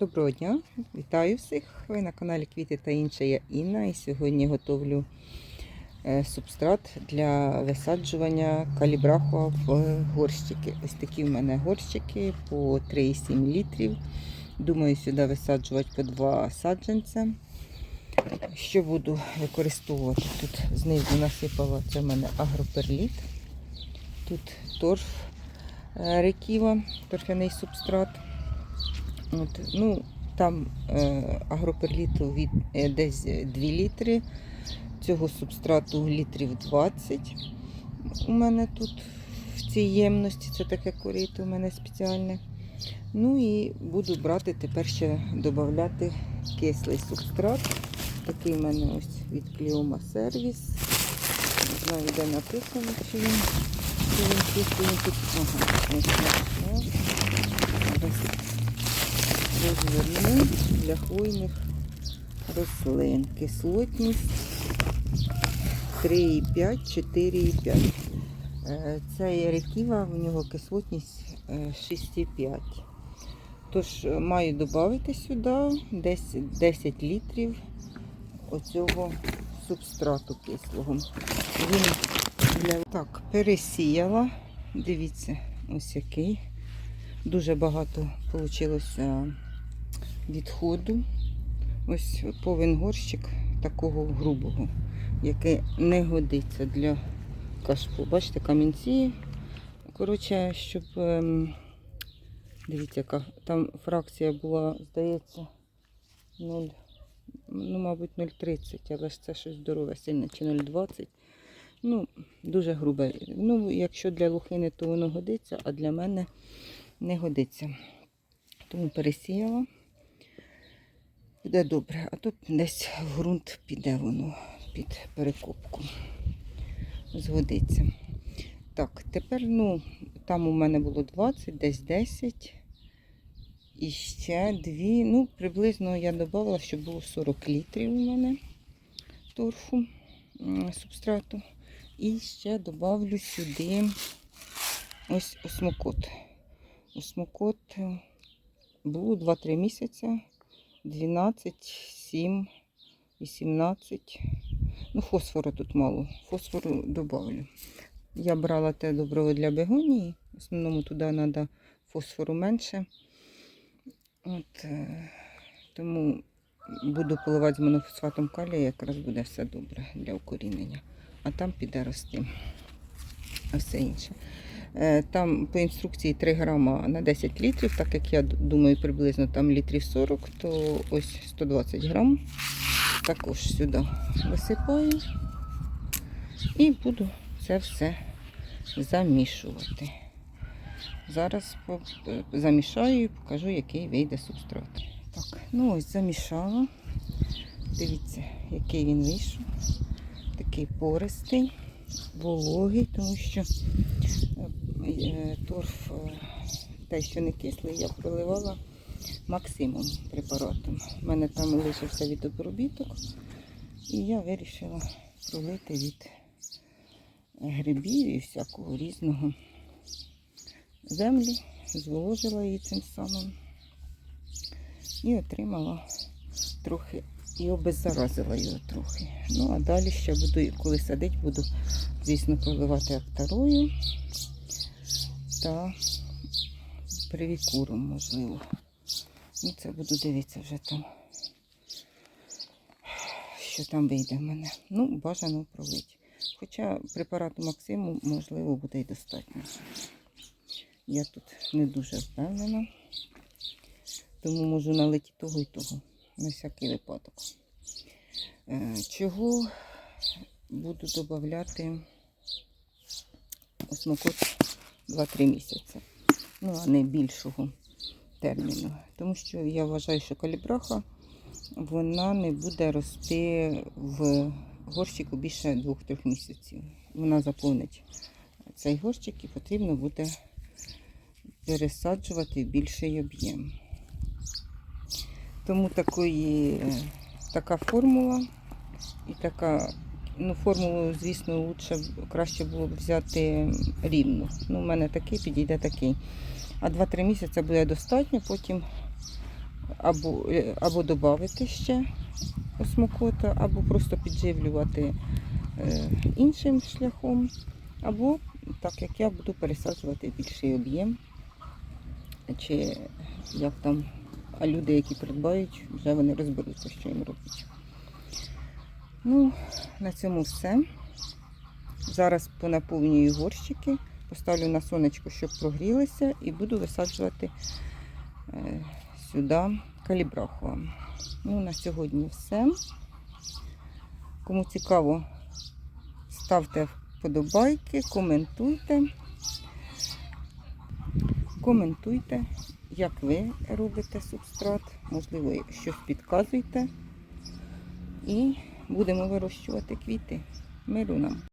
Доброго дня, вітаю всіх. Ви на каналі Квіти та інше. Я Інна і сьогодні готовлю е, субстрат для висаджування калібрахуа в горщики. Ось такі в мене горщики по 3,7 літрів. Думаю, сюди висаджувати по два саджанця. Що буду використовувати? Тут знизу насипала це в мене агроперліт. Тут торф е, реківа, торфяний субстрат. От, ну, там е, агроперліту від е, десь 2 літри. Цього субстрату літрів 20. У мене тут в цій ємності, це таке корито у мене спеціальне. Ну і буду брати тепер ще додати кислий субстрат. Такий в мене ось від Кліома сервіс. Не знаю, де написано, чи він, чи він кислий. Ага, ось, ось. Розверну для хвойних рослин. Кислотність 3,5, 4,5. Е, Це є реківа, в нього кислотність е, 6,5. Тож е, маю додати сюди десь 10 літрів оцього субстрату кислого. Він для... Так, пересіяла. Дивіться, ось який. Дуже багато вийшло відходу. Ось повен горщик такого грубого, який не годиться для кашпу. Бачите, камінці. Коротше, щоб. ем, Дивіться, яка там фракція була, здається, 0, ну, мабуть, 0,30, але ж це щось здорове, сильне, чи 0,20. Ну, дуже грубе. Ну, якщо для лухини, то воно годиться, а для мене не годиться. Тому пересіяла. Буде добре, а тут десь ґрунт піде воно під перекопку. Згодиться. Так, тепер, ну, там у мене було 20, десь 10. І ще дві, ну, приблизно я додала, щоб було 40 літрів у мене торфу субстрату. І ще додавлю сюди ось осмокот. Осмокот е, було 2-3 місяці. 12, 7, 18. Ну, фосфору тут мало. Фосфору додавлю. Я брала те доброго для бегонії. В основному туди треба фосфору менше. От, е, тому буду поливати з монофосфатом калія, якраз буде все добре для укорінення. А там піде рости. А все інше. Е, Там по інструкції 3 грама на 10 літрів, так як я думаю, приблизно там літрів 40, то ось 120 грам. Також сюди висипаю і буду це все замішувати. Зараз замішаю і покажу, який вийде субстрат. Так, ну ось замішала. Дивіться, який він вийшов. Такий пористий, вологий, тому що е, торф, е, те, що не кислий, я проливала максимум препаратом. У мене там лишився від обробіток, і я вирішила пролити від грибів і всякого різного землі, зволожила її цим самим і отримала трохи, і обеззаразила його трохи. Ну, а далі ще буду, коли садить, буду, звісно, проливати актарою та привікуром, можливо. Ну, це буду дивитися вже там, що там вийде в мене. Ну, бажано пролити. Хоча препарату Максиму, можливо, буде й достатньо. Я тут не дуже впевнена, тому можу налити того і того, на всякий випадок. Е, Чого буду додати осмокот 2-3 місяці, ну, а не більшого терміну. Тому що я вважаю, що калібраха вона не буде рости в горщику більше 2-3 місяців. Вона заповнить цей горщик і потрібно буде пересаджувати більший об'єм. Тому такої, е, така формула і така, ну, формулу, звісно, лучше, краще було б взяти рівну. Ну, у мене такий підійде такий. А 2-3 місяці буде достатньо, потім або, е, або додати ще осмокота, або просто підживлювати е, іншим шляхом, або так як я буду пересаджувати більший об'єм, чи як там, а люди, які придбають, вже вони розберуться, що їм робити. Ну, на цьому все. Зараз понаповнюю горщики, поставлю на сонечко, щоб прогрілися, і буду висаджувати е, сюди калібраху. Ну, на сьогодні все. Кому цікаво, ставте вподобайки, коментуйте. Коментуйте, як ви робите субстрат, можливо, щось підказуйте. І будемо вирощувати квіти. Миру нам.